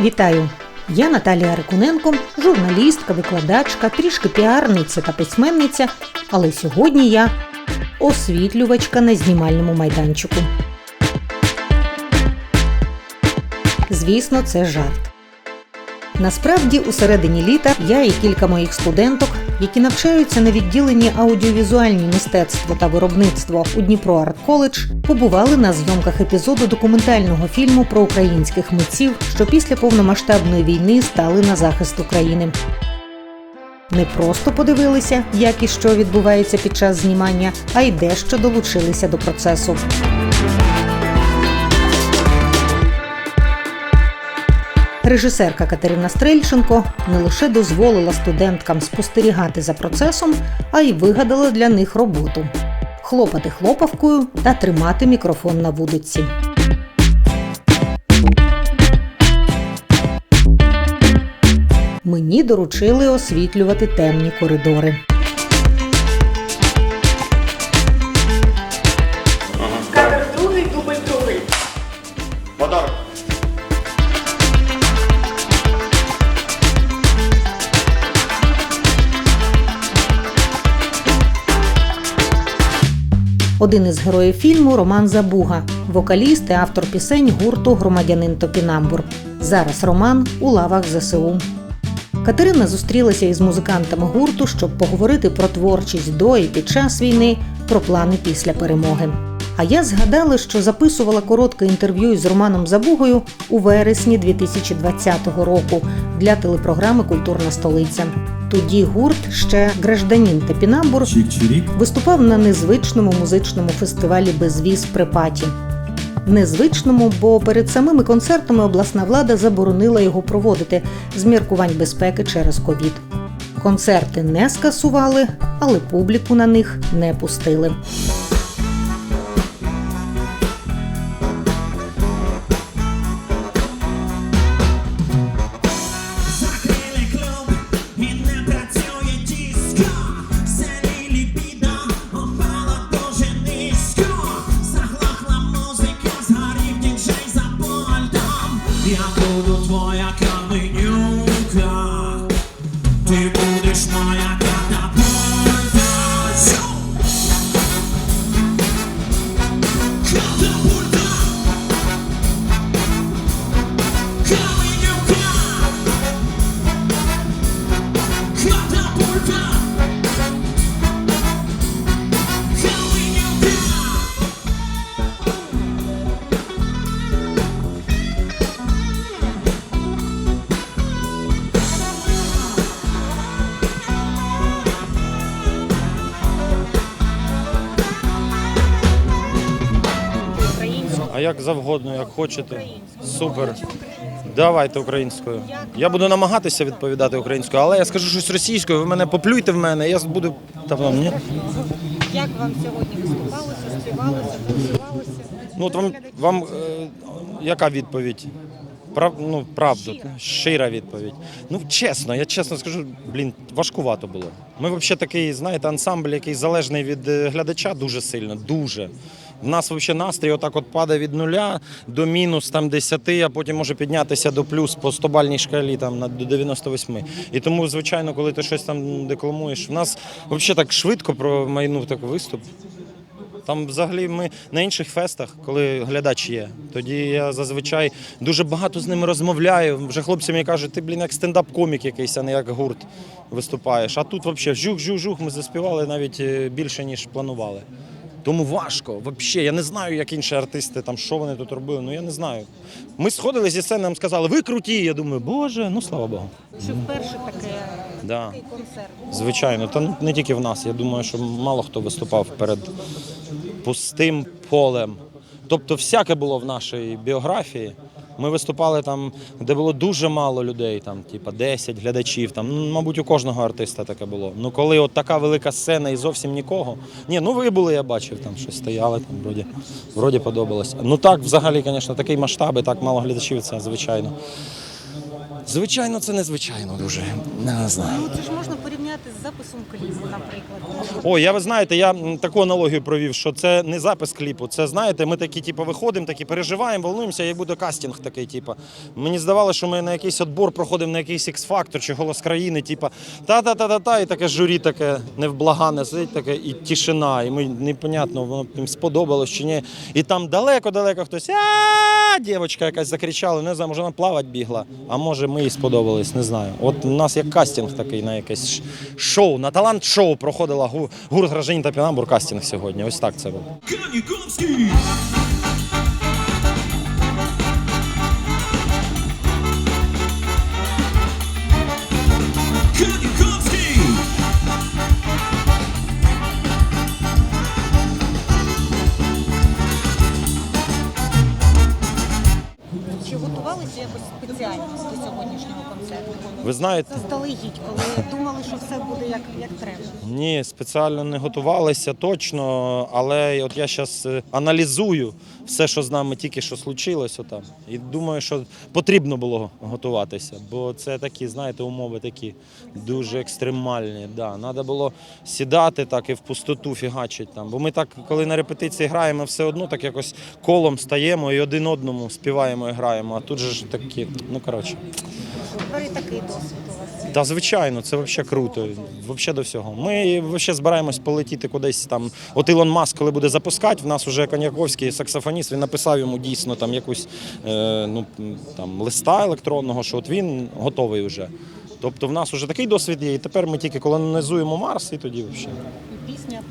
Вітаю! Я Наталія Рикуненко, журналістка, викладачка, трішки піарниця та письменниця, але сьогодні я освітлювачка на знімальному майданчику. Звісно, це жарт. Насправді, у середині літа я і кілька моїх студенток, які навчаються на відділенні аудіовізуальні мистецтво та виробництво у Дніпро Арт Коледж, побували на зйомках епізоду документального фільму про українських митців, що після повномасштабної війни стали на захист України. Не просто подивилися, як і що відбувається під час знімання, а й дещо долучилися до процесу. Режисерка Катерина Стрельченко не лише дозволила студенткам спостерігати за процесом, а й вигадала для них роботу хлопати хлопавкою та тримати мікрофон на вудиці. Мені доручили освітлювати темні коридори. Один із героїв фільму Роман Забуга, вокаліст і автор пісень гурту Громадянин Топінамбур. Зараз Роман у лавах ЗСУ. Катерина зустрілася із музикантами гурту, щоб поговорити про творчість до і під час війни, про плани після перемоги. А я згадала, що записувала коротке інтерв'ю із Романом Забугою у вересні 2020 року для телепрограми Культурна столиця. Тоді гурт ще гражданін Топінамбур Чик-чирик. виступав на незвичному музичному фестивалі Безвіз Припаті. Незвичному, бо перед самими концертами обласна влада заборонила його проводити з міркувань безпеки через ковід. Концерти не скасували, але публіку на них не пустили. твоя каменюка як завгодно, як хочете. Супер. Давайте українською. Я буду намагатися відповідати українською, але я скажу щось російською, ви мене поплюйте в мене, я буду. Та вам ні? Як вам сьогодні виступалося, співалося, танцювалося? Ну, от вам, вам е, яка відповідь? Прав, ну, правду, щира відповідь. Ну, чесно, я чесно скажу, блін, важкувато було. Ми взагалі такий, знаєте, ансамбль, який залежний від е, глядача дуже сильно, дуже. В нас взагалі настрій отак от падає від нуля до мінус там 10, а потім може піднятися до плюс по 100 бальній шкалі там, на- до 98. І тому, звичайно, коли ти щось там декламуєш, в нас взагалі так швидко промайнув так виступ. Там взагалі ми на інших фестах, коли глядач є, тоді я зазвичай дуже багато з ними розмовляю. Вже хлопці мені кажуть, ти, блін, як стендап-комік якийсь, а не як гурт виступаєш. А тут взагалі жух-жух-жух, ми заспівали навіть е, більше, ніж планували. Тому важко, взагалі. Я не знаю, як інші артисти, там, що вони тут робили, ну я не знаю. Ми сходили зі сцени, нам сказали, ви круті. Я думаю, боже, ну слава Богу. Що вперше таке, Да. такий концерт? Звичайно, та ну, не тільки в нас. Я думаю, що мало хто виступав перед пустим полем. Тобто, всяке було в нашій біографії. Ми виступали там, де було дуже мало людей, там, типа 10 глядачів. Там, ну, мабуть, у кожного артиста таке було. Ну, коли от така велика сцена і зовсім нікого. Ні, ну ви були, я бачив, там щось стояли, там вроді, вроді подобалось. Ну так, взагалі, звісно, такий масштаб і так мало глядачів, це звичайно. Звичайно, це незвичайно дуже. Не знаю. Ну це ж можна порівняти з записом кліпу, наприклад. О, я ви знаєте, я таку аналогію провів, що це не запис кліпу. Це знаєте, ми такі, типу, виходимо, такі переживаємо, волнуємося, як буде кастинг такий, типу. Мені здавалося, що ми на якийсь отбор проходимо на якийсь X-Factor чи голос країни, типу, та-та-та-та-та, і таке журі таке невблагане сидить таке, і тишина. І ми непонятно, воно їм сподобалось чи ні. І там далеко-далеко хтось. А дівчинка якась закричала, не знаю, може вона плавати бігла, а може ми їй сподобались, не знаю. От у нас як кастинг такий на якесь шоу, на талант-шоу проходила гур, гурт гражданин та Пінамбур кастинг сьогодні. Ось так це було. Каніковський! Ви знаєте, Заздалегідь, коли думали, що все буде як, як треба. ні, спеціально не готувалися точно, але от я зараз аналізую все, що з нами тільки що случилося там. І думаю, що потрібно було готуватися, бо це такі, знаєте, умови такі дуже екстремальні. Да. Треба було сідати так і в пустоту фігачить там. Бо ми так, коли на репетиції граємо, все одно так якось колом стаємо і один одному співаємо і граємо. А тут же ж такі, ну коротше. І такий досвід у вас. Та звичайно, це взагалі круто. Взагалі до всього. Ми взагалі збираємось полетіти кудись там. От Ілон Маск, коли буде запускати, в нас вже Коньяковський саксофоніст, він написав йому дійсно там якусь е, ну, там, листа електронного, що от він готовий вже. Тобто в нас вже такий досвід є, і тепер ми тільки колонізуємо Марс, і тоді взагалі.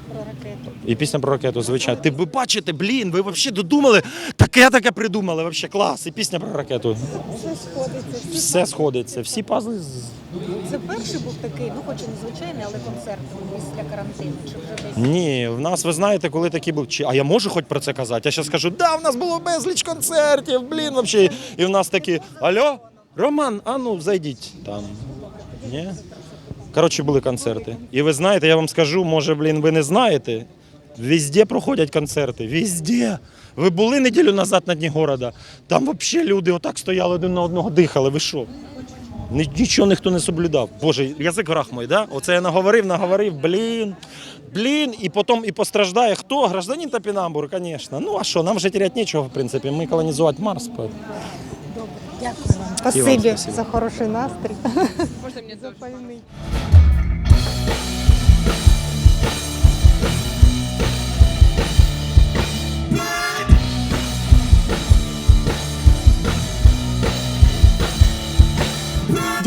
І пісня про ракету. І пісня про ракету, звичайно. Ти ви бачите, блін, ви взагалі додумали, таке таке придумали, взагалі клас. І пісня про ракету. Все сходиться. Все сходиться, всі пазли з- Це перший був такий, ну хоч і незвичайний, але концерт після карантину. Чи вже десь Ні, в нас ви знаєте, коли такий був. Чи а я можу хоч про це казати? Я зараз скажу, да, в нас було безліч концертів, блін, взагалі. І в нас такі, алло, Роман, а ну зайдіть там. Ні? Коротше, були концерти. І ви знаєте, я вам скажу, може, блін, ви не знаєте. Везде проходять концерти. Везде. Ви були неділю назад на дні города. Там взагалі люди отак стояли один на одного, дихали. Ви що? Нічого ніхто не соблюдав. Боже, язик грах мой, да? Оце я наговорив, наговорив, блін, блін, і потім і постраждає хто? Гражданин Топінамбур, звісно. Ну а що, нам вже теряти нічого, в принципі. Ми колонізувати Марс. поэтому. Дякую вам. Спасибі за хороший настрій. Можна мені запальний?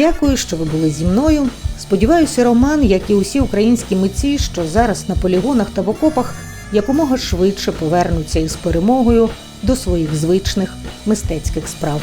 Дякую, що ви були зі мною. Сподіваюся, Роман, як і усі українські митці, що зараз на полігонах та в окопах якомога швидше повернуться із перемогою до своїх звичних мистецьких справ.